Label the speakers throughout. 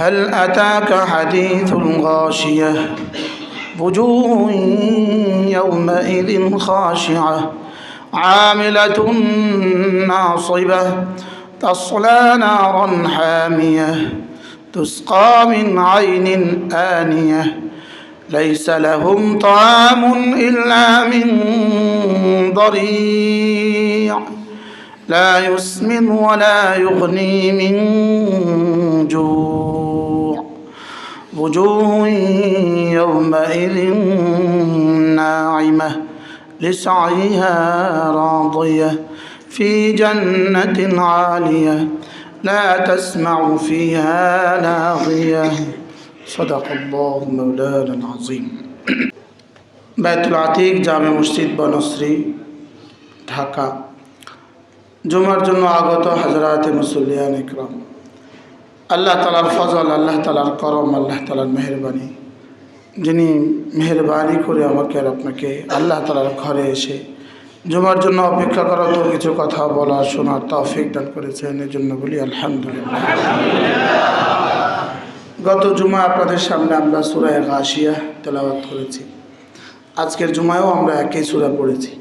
Speaker 1: هل أتاك حديث الغاشية؟ وجوه يومئذ خاشعة عاملة ناصبة تصلى نارا حامية تسقى من عين آنية. ليس لهم طعام إلا من ضريع لا يسمن ولا يغني من جوع. وجوه يومئذ ناعمة لسعيها راضية في جنة عالية لا تسمع فيها لاغية صدق الله مولانا العظيم بيت العتيق জামে মসজিদ বনশ্রী ঢাকা জুমার জন্য আগত হাজরাতে মুসল্লিয়ান ইকরাম আল্লাহ তালার ফজল, আল্লাহ তালার করম, আল্লাহ তালার মেহরবানি। যিনি মেহরবানি করে আমাকে আর আপনাকে আল্লাহ তালার ঘরে এসে জুমার জন্য অপেক্ষা করা তো কিছু কথা বলা, শোনার তৌফিক দান করেছেন। এর জন্য বলি আলহামদুলিল্লাহ। গত জুমা আপনাদের সামনে আমরা সুরায় গাশিয়া তেলাওয়াত করেছি। আজকের জুমায়ও আমরা একই সুরা পড়েছি।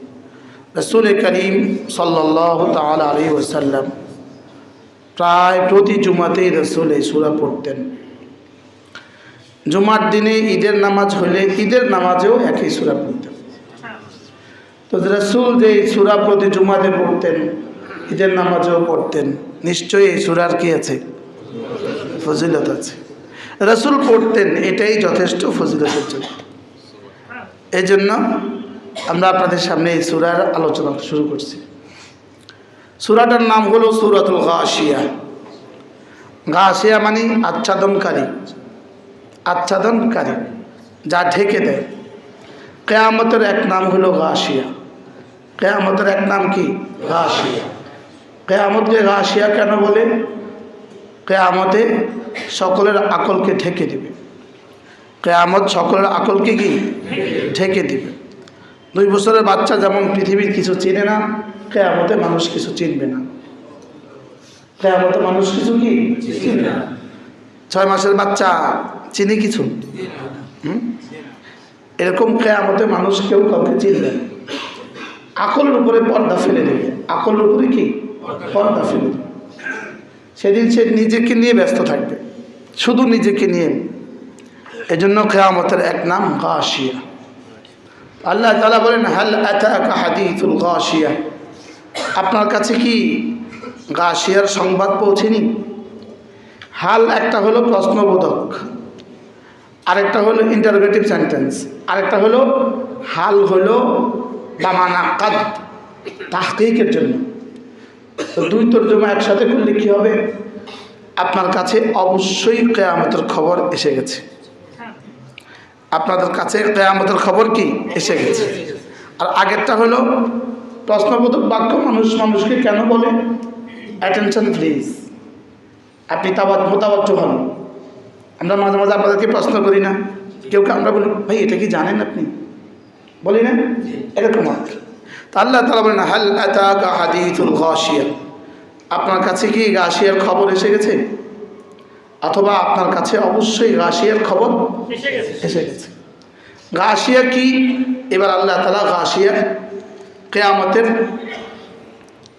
Speaker 1: রসুল করিম সাল্লাহ তাল আলী ওসাল্লাম প্রায় প্রতি জুমাতেই রসুল এই সুরা পড়তেন। জুমার দিনে ঈদের নামাজ হলে ঈদের নামাজেও একই সুরা পড়তেন। তো রসুল যে সুরা প্রতি জুমাতে পড়তেন, ঈদের নামাজেও পড়তেন। নিশ্চয়ই এই সুরার কি আছে? ফজিলত আছে। রসুল পড়তেন, এটাই যথেষ্ট ফজিলতের জন্য। এই জন্য আমরা আপনাদের সামনে এই সুরার আলোচনা শুরু করছি। সুরাটার নাম হলো সুরাতুল গাশিয়া। গাশিয়া মানে আচ্ছাদনকারী। আচ্ছাদনকারী, যা ঢেকে দেয়। কেয়ামতের এক নাম হলো গাশিয়া। কেয়ামতের এক নাম কি? গাশিয়া। কেয়ামতকে গাশিয়া কেন বলে? কেয়ামতে সকলের আকলকে ঢেকে দিবে। কেয়ামত সকলের আকলকে কি? ঢেকে দিবে। দুই বছরের বাচ্চা যেমন পৃথিবীর কিছু চেনে না কেয়ামতে মানুষ কিছু চিনবে না। কেয়ামতে মানুষ কিছু কি? চিনবে না। ছয় মাসের বাচ্চা চিনি কিছু? এরকম কেয়ামতে মানুষ কেউ কাউকে চিনবে আকলের উপরে পর্দা ফেলে দেবে। আকলের উপরে কি? পর্দা ফেলে দেবে। সেদিন সে নিজেকে নিয়ে ব্যস্ত থাকবে। শুধু নিজেকে নিয়ে। এজন্য কেয়ামতের এক নাম গাশিয়া। আল্লাহ তালা বলেন, হাল আতাকা হাদিথুল গাশিয়া? আপনার কাছে কি গাশিয়ার সংবাদ পৌঁছেনি? হাল একটা হলো প্রশ্নবোধক, আরেকটা হলো ইন্টারোগেটিভ সেন্টেন্স আরেকটা হলো হাল হলো দামানা কাদ তাহকিকের জন্য। তো দুই তর্জমা একসাথে করলে কী হবে? আপনার কাছে অবশ্যই কেয়ামতের খবর এসে গেছে। আপনাদের কাছে কেয়ামতের খবর কি? এসে গেছে। আর আগেরটা হলো প্রশ্নবোধক বাক্য মানুষ মানুষকে কেন বলে? অ্যাটেনশন প্লিজ আপনি তাবাদ মোতাবাজ্য হন। আমরা মাঝে মাঝে আপনাদেরকে প্রশ্ন করি না। কেউ কে আমরা বলি ভাই এটা কি জানেন আপনি? বলি না? এরকম আর কি। তা আল্লাহ তালা বলেন হাল আতাকা হাদিথুল গাশিয়া? আপনার কাছে কি গাশিয়ার খবর এসে গেছে? অথবা আপনার কাছে অবশ্যই গাশিয়ার খবর এসে গেছে। গাশিয়া কি? এবার আল্লাহ তালা গাশিয়া কেয়ামতের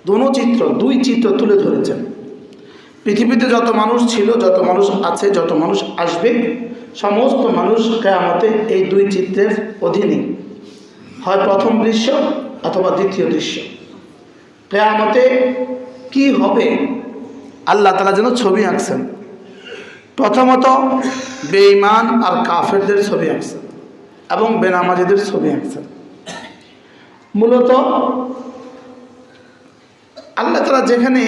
Speaker 1: দোনো চিত্র, দুই চিত্র তুলে ধরেছেন। পৃথিবীতে যত মানুষ ছিল, যত মানুষ আছে, যত মানুষ আসবে, সমস্ত মানুষ কেয়ামতে এই দুই চিত্রের অধীনে। হয় প্রথম দৃশ্য অথবা দ্বিতীয় দৃশ্য। কেয়ামতে কি হবে? আল্লাহ তালা যেন ছবি আঁকছেন। প্রথমত বেঈমান আর কাফেরদের ছবি আঁকছেন এবং বেনামাজিদের ছবি আঁকছেন। মূলত আল্লাহ তালা যেখানে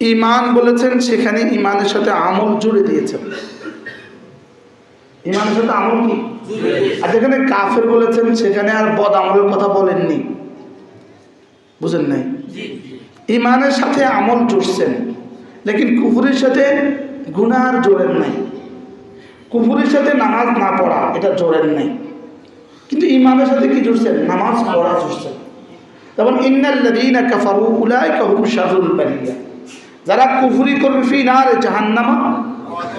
Speaker 1: ইমান বলেছেন, সেখানে ইমানের সাথে আমল জুড়ে দিয়েছেন। ইমানের সাথে আমল কি? আর যেখানে কাফের বলেছেন, সেখানে আর বদ আমলের কথা বলেননি। বুঝেন নাই? ইমানের সাথে আমল জুড়ছেন, লেকিন কুফুরের সাথে গুনার জোরেন নাই। কুফুরের সাথে নামাজ না পড়া, এটা জোরেন নাই। কিন্তু ইমানের সাথে কি জুড়ছেন নামাজ পড়া জুড়ছেন যেমন ইন্নাল্লাযীনা কাফারু উলাইকা হুম শাররুল বারিয়া। যারা কুফরি করবে ফি নার জাহান্নামা,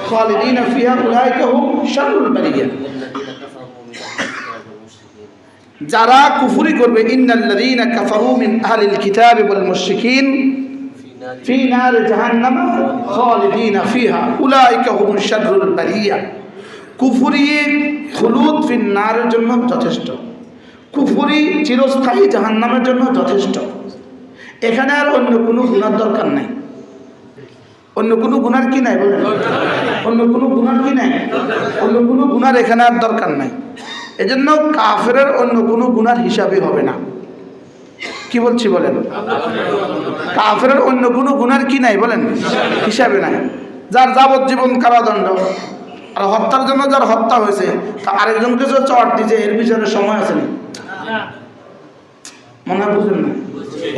Speaker 1: খালিদিনা ফিহা উলাইকা হুম শাররুল বারিয়া। যারা কুফরি করবে, ইন্নাল্লাযীনা কাফারু মিন আহলিল কিতাবি ওয়াল মুশরিকিন, ফি নার জাহান্নামা, খালিদিনা ফিহা উলাইকা হুম শাররুল বারিয়া। কুফরি খুলুদ ফিন নারের জন্য যথেষ্ট। কুফুরি চিরস্থায়ী জাহান্নামের জন্য যথেষ্ট। এখানে আর অন্য কোনো গুণার দরকার নাই। অন্য কোনো গুণার কি নাই বলেন? অন্য কোনো গুণার কি নাই? অন্য কোনো গুণার এখানে আর দরকার নাই। এজন্য কাফেরের অন্য কোনো গুণার হিসাবই হবে না। কি বলছি বলেন? কাফেরের অন্য কোনো গুণার কি নাই বলেন? হিসাবে নাই। যার যাবজ্জীবন কারাদণ্ড আর হত্যার জন্য যার হত্যা হয়েছে তা আরেকজনকে যে চট দিয়েছে এর বিচারে সময় আছে না। মনে বুঝলেন না?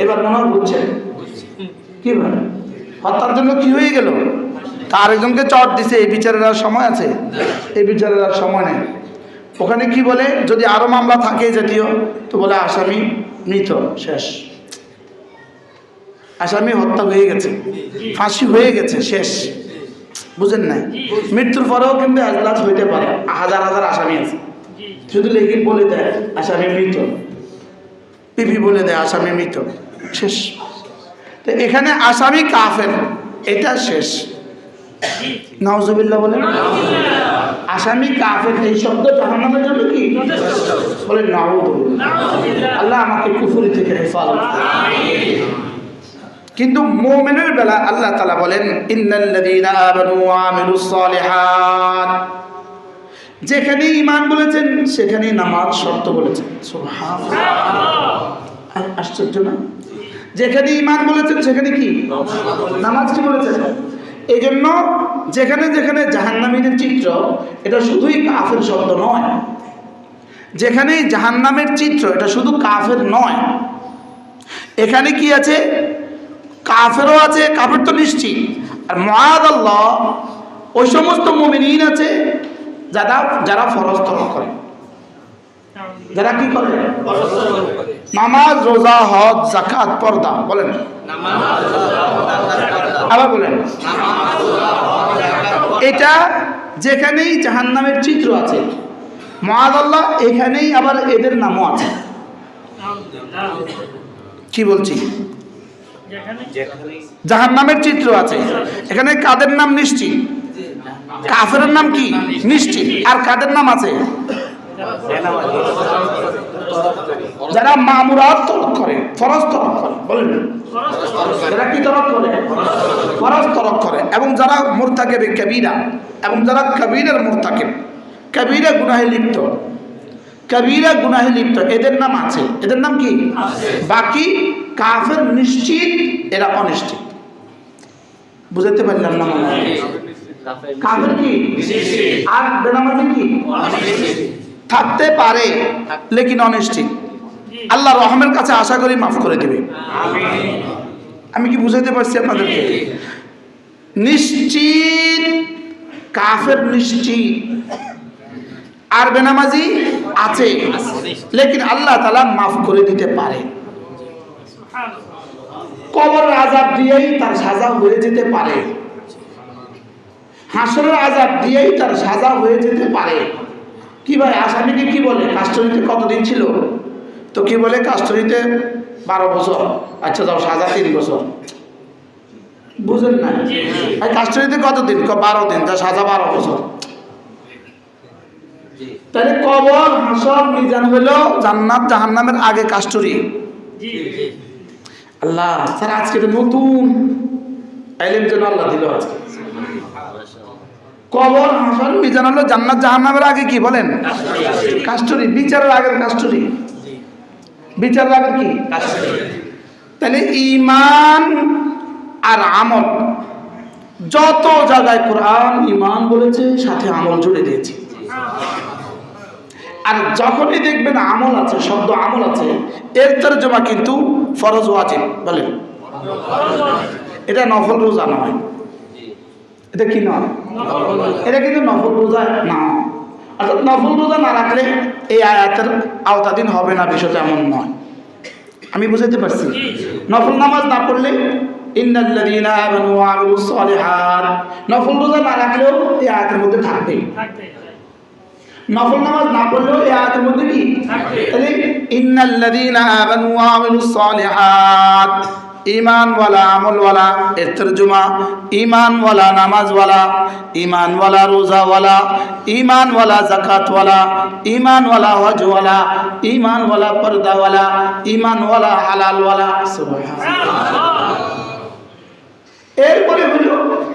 Speaker 1: এবার মনে হয় বুঝছেন। কি ভাই হত্যার জন্য কি হয়ে গেল? তা আরেকজনকে চট দিছে এই বিচারের আর সময় আছে? এই বিচারের আর সময় নেই। ওখানে কি বলে? যদি আরও মামলা থাকে জাতীয় তো বলে আসামি মৃত শেষ। আসামি হত্যা হয়ে গেছে। ফাঁসি হয়ে গেছে শেষ। বুঝেন নাই? মৃত্যুর পরেও কিন্তু এজলাস হইতে পারে। হাজার হাজার আসামি আছে। শুধু লেখিন বলে দেয় আসামি মৃত। পিপি বলে দেয় আসামি মৃত। শেষ। তো এখানে আসামি কাফের এটা শেষ। নাউজুবিল্লাহ বলেন। আসামি কাফের এই শব্দ জাহান্নামের জন্য কি? বলে নাউজুবিল্লাহ। আল্লাহ আমাকে কুফুরি থেকে হেফাজত। কিন্তু মোমেনের বেলা আল্লাহ তালা বলেন যেখানে ইমান বলেছেন, সেখানেই নামাজ শর্ত বলেছেন। আশ্চর্য না? যেখানে ইমান বলেছেন, সেখানে কি? নামাজ কি বলেছেন? এই জন্য যেখানে যেখানে জাহান্নামীদের চিত্র, এটা শুধুই কাফের শব্দ নয়। যেখানে জাহান্নামের চিত্র, এটা শুধু কাফের নয়। এখানে কি আছে? কাফেরও আছে, কাফের তো নিশ্চিত। আর মহাদ আল্লাহ, ওই সমস্ত মুমিনিন আছে, যারা যারা ফরজ তরক করে। যারা কি করে? নামাজ, রোজা, হজ জাকাত পর্দা, বলেন। আবার বলেন। এটা যেখানেই জাহান্নামের চিত্র আছে, মহাদ আল্লাহ, এখানেই আবার এদের নামও আছে। কি বলছি? জাহান নামের চিত্র আছে। এখানে কাদের নাম নিশ্চিত? কাফের নাম কি? নিশ্চিত। আর কাদের নাম আছে? যারা মামুরাত তরক করে, ফরজ তরক করে, বলেন। যারা কি তরক করে? ফরজ তরক করে। এবং যারা মোরতাকে কবিরা, এবং যারা কবিরের মোরতাকে কবিরা গুনাহে লিপ্ত। কবিরা গুনাহে লিপ্ত। এদের নাম আছে। এদের নাম কি? বাকি কাফের নিশ্চিত এরা অনিশ্চিত। বুঝাতে পারলাম না কাফের কি? আর বেনামাজি কি? থাকতে পারে লেকিন অনিশ্চিত। আল্লাহ রহমের কাছে আশা করি মাফ করে দেবে। আমি কি বুঝাইতে পারছি আপনাদেরকে? নিশ্চিত কাফের নিশ্চিত। আর বেনামাজি আছে। লেকিন আল্লাহ তালা মাফ করে দিতে পারে। কবর আজাব দিয়েই তার সাজা হয়ে যেতে পারে। হাসরের আজাব দিয়েই তার সাজা হয়ে যেতে পারে। কি ভাই, আসামিকে কি বলে? কাস্টডিতে কতদিন ছিল? তো কি বলে কাস্টডিতে? বারো বছর। আচ্ছা যাও, সাজা তিন বছর। বুঝেন না? কাস্টডিতে কতদিন? বারো দিন তা সাজা বারো বছর। তাহলে কবর হাসর মিজান হলো জান্নাত জাহান্নামের আগে কাস্টরি। আল্লাহ স্যার আজকে তো নতুন যেন আল্লাহ দিল আজকে। কবর হাসর মিজান হলো জান্নাত জাহান্নামের আগে কি বলেন? কাস্টরি। বিচারের আগের কাস্টরি। বিচারের আগের কি? তাহলে ইমান আর আমল। যত জায়গায় কোরআন ইমান বলেছে সাথে আমল জুড়ে দিয়েছে। আর যখনই দেখবেন আমল আছে, শব্দ আমল আছে, এর তর্জমা কিন্তু ফরজ ওয়াজিব, বলেন। এটা নফল রোজা নয়। এটা কি নয়? এটা কিন্তু নফল রোজা না। অর্থাৎ নফল রোজা না রাখলে এই আয়াতের আওতাধীন হবে না, বিষয়টা এমন নয়। আমি বুঝাতে পারছি। নফল নামাজ না পড়লে নফল রোজা না রাখলেও এই আয়াতের মধ্যে থাকবে নফল নামাজ না পড়লেও এই আয়াতের মধ্যে কি? তাহলে ইন্নাল্লাযীনা আমানু ওয়া আমিলুস সালিহাত ইমানওয়ালা আমলওয়ালা এর তর্জমা ইমানওয়ালা নামাজওয়ালা ইমানওয়ালা রোজাওয়ালা ইমানওয়ালা জাকাতওয়ালা ইমানওয়ালা হজওয়ালা ইমানওয়ালা পর্দাওয়ালা ইমানওয়ালা হালালওয়ালা সুবহানাল্লাহ। এরপরে হলো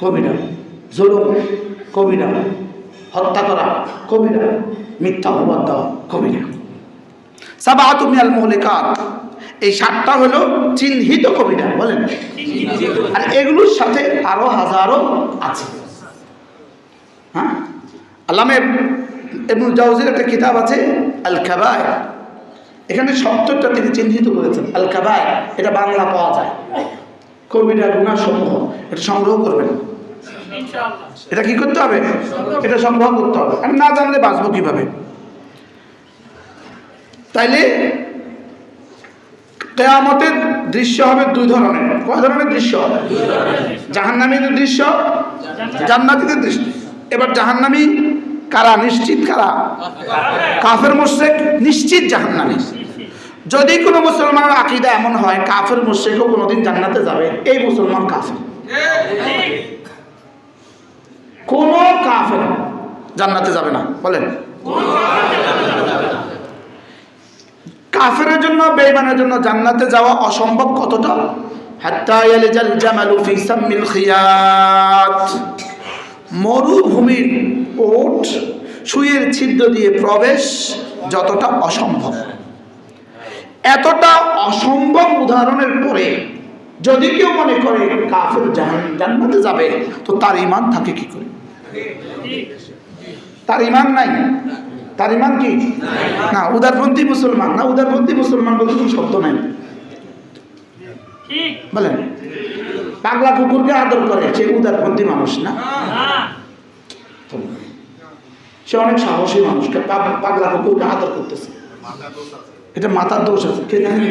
Speaker 1: কবিরা, জুলুম, কবিরা, হত্যা করা, কবিরা, মিথ্যা অপবাদ দেওয়া, কবিরা। তুমি আল মহলিকাত, এই সাতটা হলো চিহ্নিত কবিরা, বলেন। আর এগুলোর সাথে আরও হাজারো আছে। হ্যাঁ? আল্লামে এবনুল জাউজির একটা কিতাব আছে আল কাবায় এখানে সত্তরটা তিনি চিহ্নিত করেছেন আল কাবায় এটা বাংলা পাওয়া যায়। কবিরা গুণা সমূহ এটা সংগ্রহ করবেন। এটা কি করতে হবে? এটা সম্ভব করতে হবে। আর না জানলে বাঁচবো কীভাবে? তাইলে কেয়ামতের দৃশ্য হবে দুই ধরনের। কয় ধরনের দৃশ্য হবে? জাহান্নামীদের দৃশ্য জান্নাতীদের দৃশ্য। এবার জাহান্নামী কারা? নিশ্চিত কারা? কাফের মোশেক নিশ্চিত জাহান্নামী। যদি কোনো মুসলমানের আকিদা এমন হয় কাফের মুশ্রিকও কোনোদিন জান্নাতে যাবে। এই মুসলমান কাফের। কোন কাফের জান্নাতে যাবে না। বলেন। কাফের জন্য বেইমানের জন্য জান্নাতে যাওয়া অসম্ভব কতটা? মরুভূমির ওট, সুয়ের ছিদ্র দিয়ে প্রবেশ যতটা অসম্ভব। এতটা অসম্ভব উদাহরণের পরে যদি কেউ মনে করে কাফের জাহান জান্নাতে যাবে, তো তার ইমান থাকে কি করে? তার ইমান নাই? তার ইমান কি? না উদারপন্থী মুসলমান না উদারপন্থী মুসলমান বলতে কোনো শব্দ নাই। বলেন পাগলা কুকুরকে আদর করে সে উদারপন্থী মানুষ না? সে অনেক সাহসী মানুষ পা- পাগলা কুকুরকে আদর করতেছে। এটা মাথার দোষ আছে কে জানে?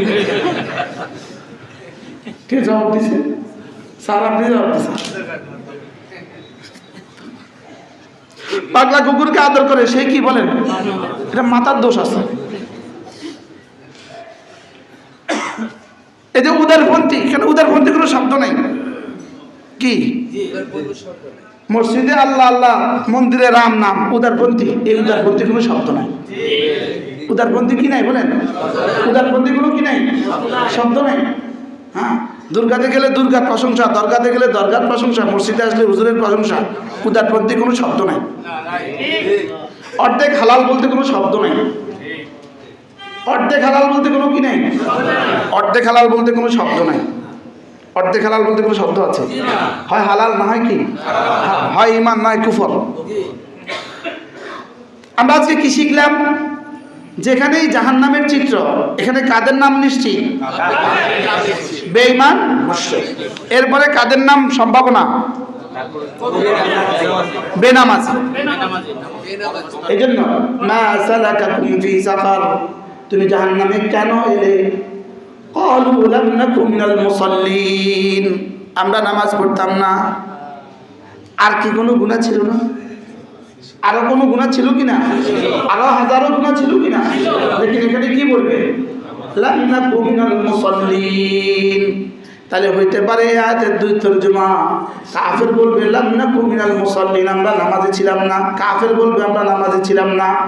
Speaker 1: কে জবাব দিছে? স্যার আপনি জবাব দিচ্ছেন পাগলা কুকুরকে আদর করে, সে কি বলেন এটা মাথার দোষ আছে। এই যে উদারপন্থী এখানে উদারপন্থী কোনো শব্দ নাই। কি? মসজিদে আল্লাহ আল্লাহ, মন্দিরে রাম নাম উদারপন্থী এই উদারপন্থী কোনো শব্দ নাই। উদারপন্থী কি নাই বলেন? উদারপন্থী কোনো কি নাই? শব্দ নাই। হ্যাঁ? দুর্গাতে গেলে দুর্গার প্রশংসা, দরগাতে গেলে দরগার প্রশংসা, মসজিদে আসলে হুজুরের প্রশংসা। উদারপন্থী কোনো শব্দ নাই। অর্ধেক হালাল বলতে কোনো শব্দ নাই। অর্ধেক হালাল বলতে কোনো কি নাই? অর্ধেক হালাল বলতে কোনো শব্দ নাই। অর্ধেক হালাল বলতে কোনো শব্দ আছে? হয় হালাল না হয় কি? হয় ইমান নয় কুফর। আমরা আজকে কি শিখলাম? যেখানেই জাহান্নামের চিত্র, এখানে কাদের নাম নিশ্চিত? বেঈমান এরপরে কাদের নাম সম্ভাবনা? বেনামাজি। এই জন্য মা সালাকাকুম ফি সাকার, তুমি জাহান্নামে কেন এলে? ক্বালু লাম নাকু মিনাল মুসাল্লিন। আমরা নামাজ পড়তাম না। আর কি কোনো গুনাহ ছিল না? আরও কোনো গুনাহ ছিল কি না আরও হাজারো গুনাহ ছিল কি না লেকিন এখানে কি বলবে? তাহলে হইতে পারে আয়াতের দুই তর্জমা। কাফের বলবে লাম নাকু মিনাল মুসাল্লিন আমরা নামাজে ছিলাম না। কাফের বলবে, আমরা নামাজে ছিলাম না।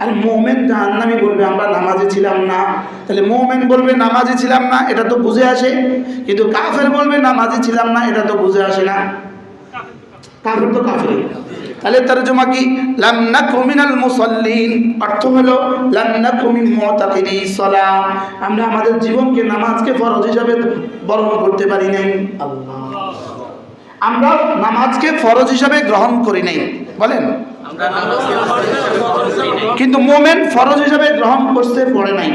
Speaker 1: আর মোমেন জাহান্নামি বলবে, আমরা নামাজে ছিলাম না। তাহলে মোমেন বলবে, নামাজে ছিলাম না। এটা তো বুঝে আসে। কিন্তু কাফের বলবে, নামাজে ছিলাম না। এটা তো বুঝে আসে না। কাফের তো কাফের তাহলে কি? লাম নাকু মিনাল মুসাল্লিন। অর্থ হলো সালাম আমরা আমাদের জীবনকে নামাজকে ফরজ হিসাবে বরণ করতে পারি নাই। আমরা নামাজকে ফরজ হিসাবে গ্রহণ করি নাই। বলেন। কিন্তু মোমেন ফরজ হিসাবে গ্রহণ করতে পড়ে নাই।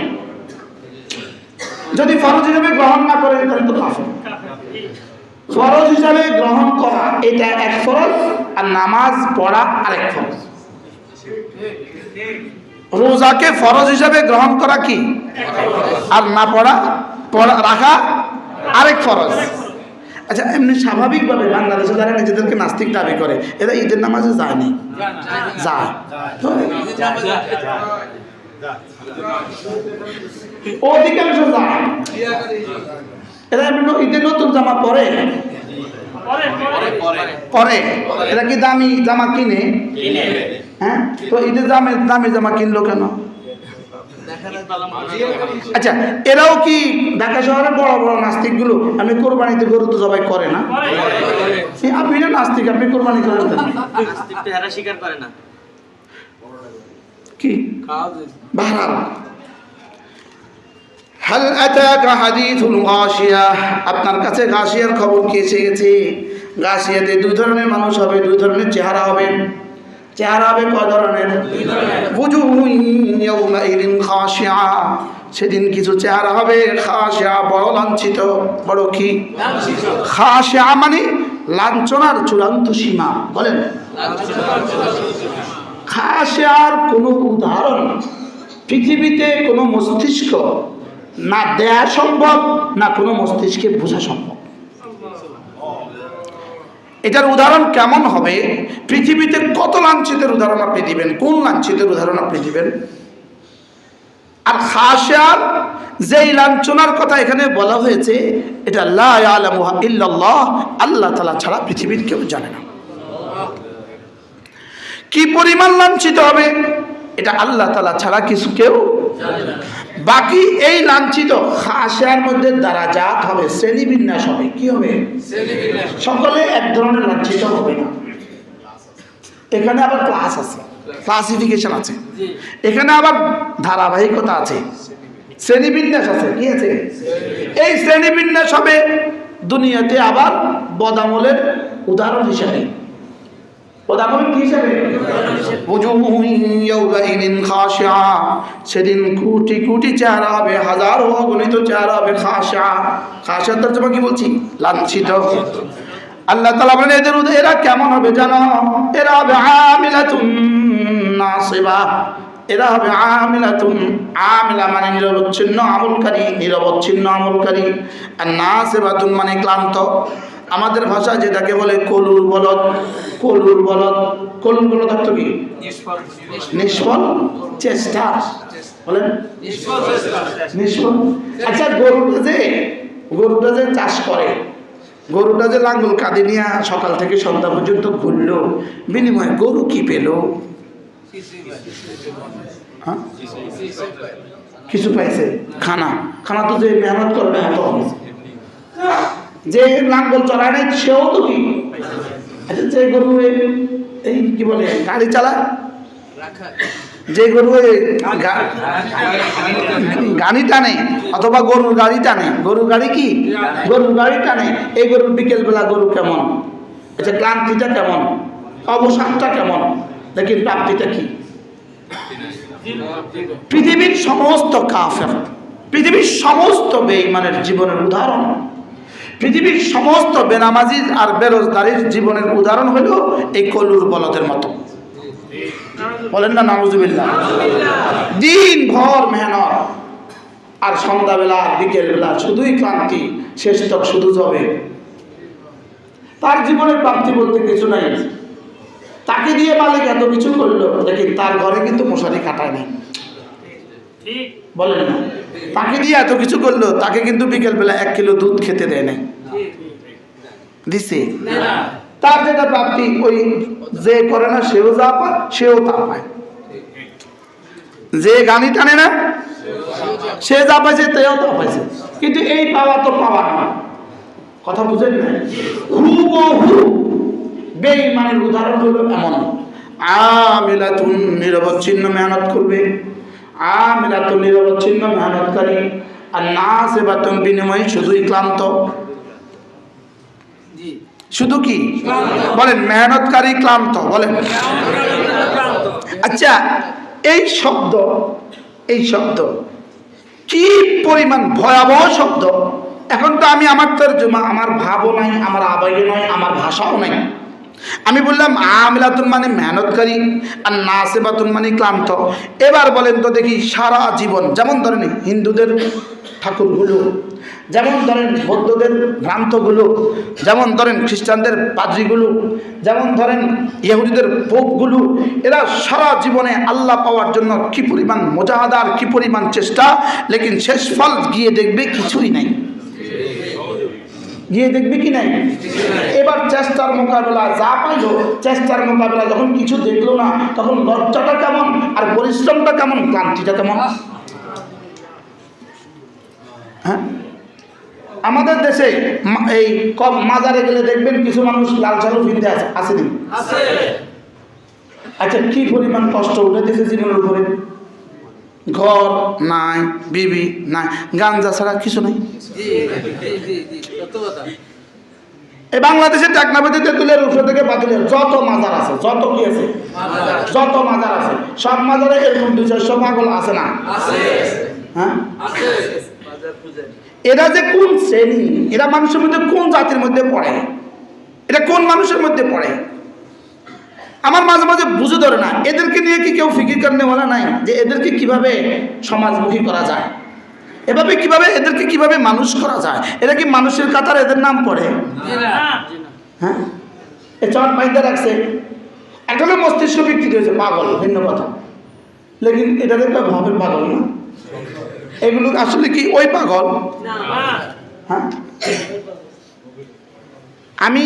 Speaker 1: যদি ফরজ হিসাবে গ্রহণ না করে তাহলে তো কাফের। ফরজ হিসাবে গ্রহণ করা। এটা এক ফরজ আর নামাজ পড়া আরেক ফরজ। রোজাকে ফরজ হিসাবে গ্রহণ করা কি? আর না পড়া পড়া রাখা আরেক ফরজ। আচ্ছা এমনি স্বাভাবিকভাবে বাংলাদেশে যারা নিজেদেরকে নাস্তিক দাবি করে এরা ঈদের নামাজে যায়নি যায়। অধিকাংশ যায়। এরা এমনি ঈদের নতুন জামা পরে? পরে এরা কি দামি জামা কিনে? হ্যাঁ? তো ঈদের দামে দামি জামা কিনলো কেন? আচ্ছা এরাও কি ঢাকা শহরে বড় বড় নাস্তিকগুলো? আমি কোরবানিতে গরু তো সবাই করে না? আপনি না নাস্তিক আপনি কোরবানি করেন?
Speaker 2: নাস্তিক স্বীকার করে না।
Speaker 1: কি? বাহার হাল আতাকা হাদিথুল গাশিয়া? আপনার কাছে গাশিয়ার খবর কি এসে গেছে গাশিয়াতে দুই ধরনের মানুষ হবে দুই ধরনের চেহারা হবে। চেহারা হবে কয় ধরনের? সেদিন কিছু চেহারা হবে খাশিয়া বড় লাঞ্ছিত। বড় কি? খাশিয়া মানে লাঞ্ছনার চূড়ান্ত সীমা। বলেন। খাসিয়ার কোনো উদাহরণ পৃথিবীতে কোনো মস্তিষ্ক না দেয়া সম্ভব, না কোনো মস্তিষ্কে বোঝা সম্ভব। এটার উদাহরণ কেমন হবে? পৃথিবীতে কত লাঞ্ছিতের উদাহরণ আপনি দিবেন? কোন লাঞ্ছিতের উদাহরণ আপনি দিবেন? আর খাসিয়ার যেই লাঞ্ছনার কথা এখানে বলা হয়েছে, এটা ইল্লাল্লাহ, আল্লাহ তালা ছাড়া পৃথিবীর কেউ জানে না। কি পরিমাণ লাঞ্ছিত হবে? এটা আল্লাহ তালা ছাড়া কিছু কেউ বাকি এই লাঞ্ছিত খাসার মধ্যে দ্বারা জাত হবে শ্রেণীবিন্যাস হবে কি হবে? সকলে এক ধরনের লাঞ্ছিত হবে না। এখানে আবার ক্লাস আছে ক্লাসিফিকেশন আছে। এখানে আবার ধারাবাহিকতা আছে। শ্রেণীবিন্যাস আছে কি আছে? এই শ্রেণীবিন্যাস হবে দুনিয়াতে আবার বদামলের উদাহরণ হিসেবে। সেদিন হবে, হাজারো অগণিত হবে খাশা খাশার তর্জমা কি বলছি? এরা কেমন হবে জানো? এরা হবে এরা হবে আমিলা মানে নিরবচ্ছিন্ন আমলকারী নিরবচ্ছিন্ন আমলকারী। আর নাসিবাতুন মানে ক্লান্ত। আমাদের ভাষায় যেটাকে বলে কলুর বলদ কলুর বলদ কলুর বলদ অর্থ কি? নিষ্ফল। চেষ্টা। বলেন। নিষ্ফল আচ্ছা গরুটা যে গরুটা যে চাষ করে গরুটা যে লাঙ্গল কাঁদে নিয়ে সকাল থেকে সন্ধ্যা পর্যন্ত ঘুরলো বিনিময়ে গরু কি পেল? হ্যাঁ? কিছু পাইছে? খানা। খানা তো যে মেহনত করবে যে লাঙ্গল চলায় নাই, সেও তো কি? আচ্ছা যে গরু এই কি বলে, গাড়ি চালায়? যে গরু গাড়ি টানে, অথবা গরুর গাড়ি টানে, গরুর গাড়ি কি? গরুর গাড়ি টানে। এই গরুর বিকেলবেলা গরু কেমন? আচ্ছা ক্লান্তিটা কেমন? অবসাদটা কেমন? দেখি, প্রাপ্তিটা কি? পৃথিবীর সমস্ত কাফের, পৃথিবীর সমস্ত বেঈমানের জীবনের উদাহরণ। পৃথিবীর সমস্ত বেনামাজির আর বেরোজগারির জীবনের উদাহরণ হলো এই কলুর বলদের মতো। বলেন না নামুজুবিল্লাহ দিন ভর মেহনত। আর সন্ধ্যাবেলা, বিকেলবেলা শুধুই ক্লান্তি, শেষ তক শুধু যাবে তার জীবনের প্রাপ্তি বলতে কিছু নাই। তাকে দিয়ে মালিক এত কিছু করল দেখি তার ঘরে কিন্তু মশারি কাটায় নাই। বলেন না, তাকে দিয়ে এত কিছু করল, তাকে কিন্তু বিকেলবেলা এক কিলো দুধ খেতে দেয় নাই। দিছে। তার যেটা প্রাপ্তি ওই যে করে না সেও যা পায় সেও তা পায়। যে গানি টানে না সে যা পাইছে তেও তা পাইছে। কিন্তু এই পাওয়া তো পাওয়া না। কথা বুঝেন না হুবহু বেঈমানের উদাহরণ হলো এমন। আমিলাতুন নিরবচ্ছিন্ন মেহনত করবে। আমিলাতুন নিরবচ্ছিন্ন মেহনতকারী। আর না সেবাতন বিনিময়ে শুধুই ক্লান্ত। শুধু কি? বলেন, মেহনতকারী ক্লান্ত, বলেন। আচ্ছা এই শব্দ এই শব্দ, কি পরিমাণ ভয়াবহ শব্দ? এখন তো আমি আমার তর্জমা, আমার ভাবও নাই, আমার আবেগও নয় আমার ভাষাও নাই। আমি বললাম, আমিলাতুন মানে মেহনতকারী আর নাসেবাতুন মানে ক্লান্ত। এবার বলেন তো দেখি সারা জীবন, যেমন ধরেন হিন্দুদের ঠাকুরগুলো, যেমন ধরেন বৌদ্ধদের গ্রন্থগুলো যেমন ধরেন খ্রিস্টানদের পাদ্রিগুলো, যেমন ধরেন ইহুদিদের পোপগুলো, এরা সারা জীবনে আল্লাহ পাওয়ার জন্য কি পরিমাণ মোজাহাদার কি পরিমাণ চেষ্টা, লেকিন শেষ ফল গিয়ে দেখবে কিছুই নাই। গিয়ে দেখবে কি নাই? এবার চেষ্টার মোকাবেলা যা পাইলো চেষ্টার মোকাবেলা যখন কিছু দেখল না তখন লজ্জাটা কেমন আর পরিশ্রমটা কেমন? ক্লান্তিটা কেমন? হ্যাঁ? আমাদের দেশে এই কম মাজারে গেলে দেখবেন কিছু মানুষ লাল চালু ফিরতে আছে আসেনি। আচ্ছা কি পরিমাণ কষ্ট উঠেছে জীবনের উপরে? ঘর নাই বিবি নাই গাঞ্জা ছাড়া কিছু নাই। এই বাংলাদেশের টাকনাবাদি তেঁতুলের উপর থেকে বাতিলের যত মাজার আছে যত কি আছে? যত মাজার আছে। সব মাজারে এরকম দু চারশো পাগল আছে না? হ্যাঁ? এরা যে কোন শ্রেণি? এরা মানুষের মধ্যে কোন জাতির মধ্যে পড়ে? এটা কোন মানুষের মধ্যে পড়ে? আমার মাঝে মাঝে বুঝে ধরে না এদেরকে নিয়ে কি কেউ ফিকির করতে বলা নাই যে এদেরকে কীভাবে সমাজমুখী করা যায়? এভাবে কীভাবে এদেরকে কীভাবে মানুষ করা যায়? এরা কি মানুষের কাতার এদের নাম পড়ে? হ্যাঁ? এ চট বাইন্দা রাখছে। একটা হলো মস্তিষ্ক বিকৃত হয়েছে পাগল ভিন্ন কথা। লেকিন এটা দেখবে ভাবের পাগল না? এগুলো আসলে কি ওই পাগল? হ্যাঁ? আমি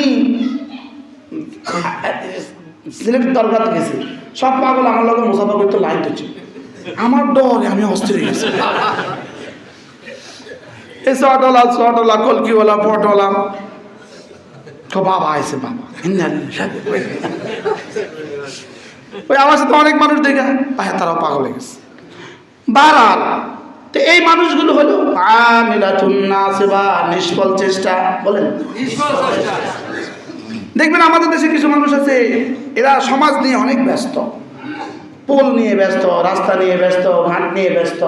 Speaker 1: সিলেট দরগাতে গেছি। সব পাগল আমার লগে মুসাফা করতে লাইন দিচ্ছে আমার ডরে আমি অস্থির হয়ে গেছি। এই শটওয়ালা শটওয়ালা কলকিওয়ালা পটওয়ালা তো বাবা আইসে বাবা। ওই আমার সাথে অনেক মানুষ দেখে ভাই তারাও পাগল হয়ে গেছে। বারাল তো এই মানুষগুলো হলো নিষ্ফল চেষ্টা বলেন। দেখবেন আমাদের দেশে কিছু মানুষ আছে এরা সমাজ নিয়ে অনেক ব্যস্ত। পোল নিয়ে ব্যস্ত রাস্তা নিয়ে ব্যস্ত ঘাট নিয়ে ব্যস্ত।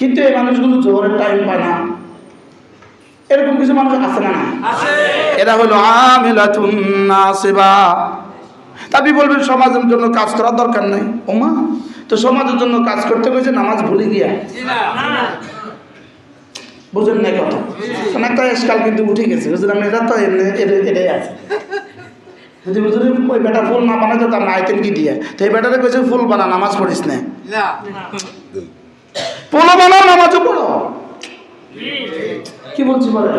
Speaker 1: কিন্তু এই মানুষগুলো জোরের টাইম পায় না। এরকম কিছু মানুষ আছে না এরা হলো আমিলাতুন নাসিবা। তাবি বলবেন সমাজের জন্য কাজ করার দরকার নাই। ওমা তো সমাজের জন্য কাজ করতে হয়েছে নামাজ ভুলে গিয়া। বুঝেন না কথা? একটা এসকাল কিন্তু উঠে গেছে। বুঝলাম এটা তো এমনি এটাই আছে। যদি বুঝলি ওই বেটা ফুল না বানাতে তার আইতেন কি দিয়ে? তো এই বেটারে কইছে ফুল বানা নামাজ পড়িস না। ফুলও বানা নামাজও পড়ো কি বলছি বলে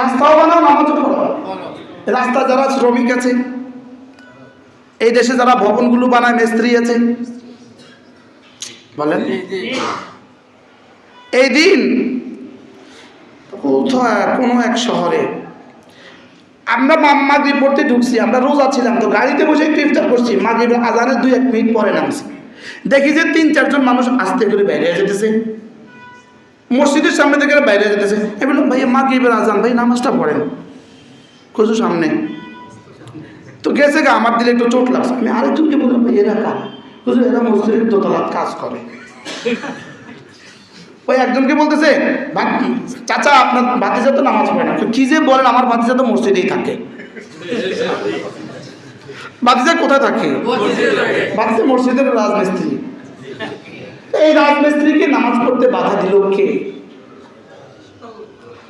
Speaker 1: রাস্তাও বানাও, নামাজও পড়ো। রাস্তা যারা শ্রমিক আছে, এই দেশে যারা ভবনগুলো বানায়, মিস্ত্রি আছে, বলেন। এই দিন কোথায় কোনো এক শহরে আমরা মাগরিব পড়তে ঢুকছি, আমরা রোজা ছিলাম তো গাড়িতে বসে ইফতার করছি, মাগরিবের আজানের দুই এক মিনিট পরে নামছি। দেখি যে তিন চারজন মানুষ আস্তে করে বাইরে যেতেছে মসজিদের সামনে থেকে বাইরে যেতেছে। বললাম ভাই মাগরিবের আজান ভাই নামাজটা পড়েন। কোথাও সামনে। তো গেছে গা, আমার দিলে একটু চোট লাগছে। আমি আরেকজনকে বললাম ভাই এরা কারা? এরা মসজিদের দোতলাত কাজ করে। ওই একজনকে বলতেছে, "ভাত- চাচা, আপনার ভাতিজা তো নামাজ পড়ে না। কি যে বলেন, আমার ভাতিজা তো মসজিদেই থাকে। ভাতিজা কোথায় থাকে? ভাতিজা মসজিদের রাজমিস্ত্রি। এই রাজমিস্ত্রিকে নামাজ পড়তে বাধা দিল কে?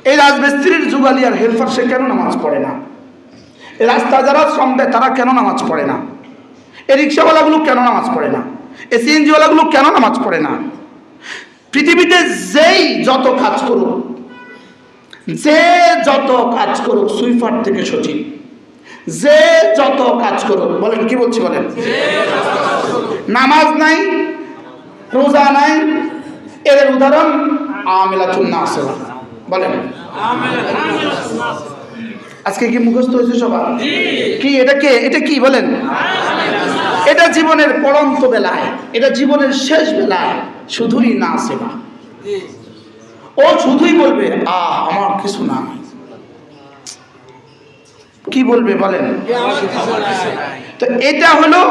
Speaker 1: এই রাজমিস্ত্রির যুগালি আর হেল্পার সে কেন নামাজ পড়ে না? এই রাস্তায় যারা শ্রম দেয় তারা কেন নামাজ পড়ে না? এই রিক্সাওয়ালাগুলো কেন নামাজ পড়ে না? এই সিএনজিওয়ালাগুলো কেন নামাজ পড়ে না? পৃথিবীতে যেই যত কাজ করুক যে যত কাজ করুক সুইফার থেকে সচিব যে যত কাজ করুক বলেন কি বলছি বলেন? নামাজ নাই রোজা নাই এদের উদাহরণ আমিলাতুন নাসির বলেন। আজকে কি মুখস্থ হয়েছে সবার? কি এটা কে? এটা কি? বলেন। এটা জীবনের পড়ন্ত বেলায় এটা জীবনের শেষ বেলায় শুধুই না সেবা ও শুধুই বলবে আ আমার কিছু না কি বলবে বলেন। তো এটা হলো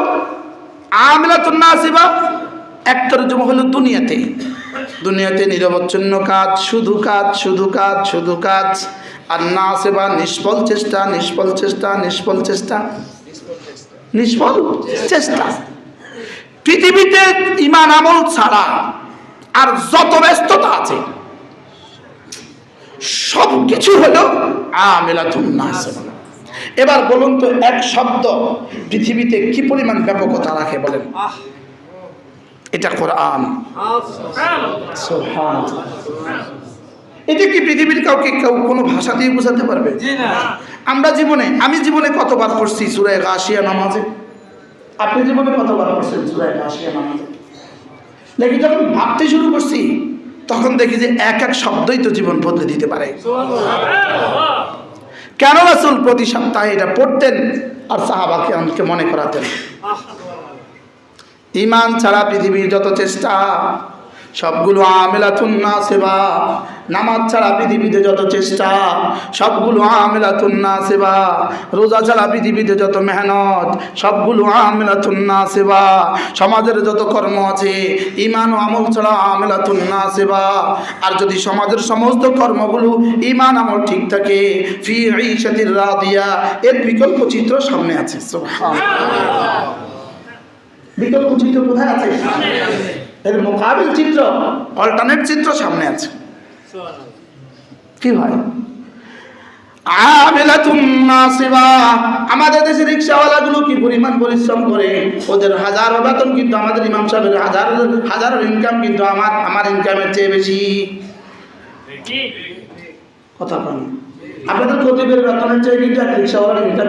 Speaker 1: আমলাতুন নাসিবা এক তরজমা হলো দুনিয়াতে। দুনিয়াতে নিরবচ্ছন্ন কাজ, শুধু কাজ শুধু কাজ শুধু কাজ। আর না সেবা নিষ্ফল চেষ্টা নিষ্ফল চেষ্টা নিষ্ফল চেষ্টা। নিষ্ফল চেষ্টা। পৃথিবীতে ইমান আমল ছাড়া আর যত ব্যস্ততা আছে সব কিছু হলো আমেলাতুন নাসিবা এবার বলুন তো এক শব্দ পৃথিবীতে কি পরিমাণ ব্যাপকতা রাখে বলেন? এটা কোরআন। এটা কি পৃথিবীর কাউকে কেউ কোনো ভাষা দিয়ে বোঝাতে পারবে? আমরা জীবনে আমি জীবনে কতবার পড়ছি সুরায় গাছিয়া নামাজে? আপনি জীবনে কতবার পড়ছেন সুরায় গাছিয়া নামাজে? দেখি যখন ভাবতে শুরু করছি তখন দেখি যে এক এক শব্দই তো জীবন বদলে দিতে পারে। কেন রাসুল প্রতি সপ্তাহে এটা পড়তেন আর সাহাবাকে আমাকে মনে করাতেন? ইমান ছাড়া পৃথিবীর যত চেষ্টা, সবগুলো আমেলাতুন না সেবা নামাজ ছাড়া পৃথিবীতে যত চেষ্টা, সবগুলো আমেলাতুন না সেবা রোজা ছাড়া পৃথিবীতে যত মেহনত, সবগুলো আমেলাতুন না সেবা সমাজের যত কর্ম আছে, ইমান ও আমল ছাড়া আমেলাতুন না সেবা আর যদি সমাজের সমস্ত কর্মগুলো ইমান আমল ঠিক থাকে, ফি ঈশাতির রাদিয়া, এর বিকল্প চিত্র সামনে আছে। সুবহানাল্লাহ। বিকল্প চিত্র কোথায় আছে? এর মোকাবিল চিত্র অল্টারনেট চিত্র সামনে আছে। কি হয়? আমাদের দেশের রিক্সাওয়ালাগুলো কি পরিমাণ পরিশ্রম করে? ওদের হাজারো বেতন কিন্তু আমাদের ইমাম সাহেবের হাজার হাজারো ইনকাম কিন্তু আমার আমার ইনকামের চেয়ে বেশি। কথা পান আপনাদের খতিবের বেতনের চেয়ে কিন্তু রিক্সাওয়ালার ইনকাম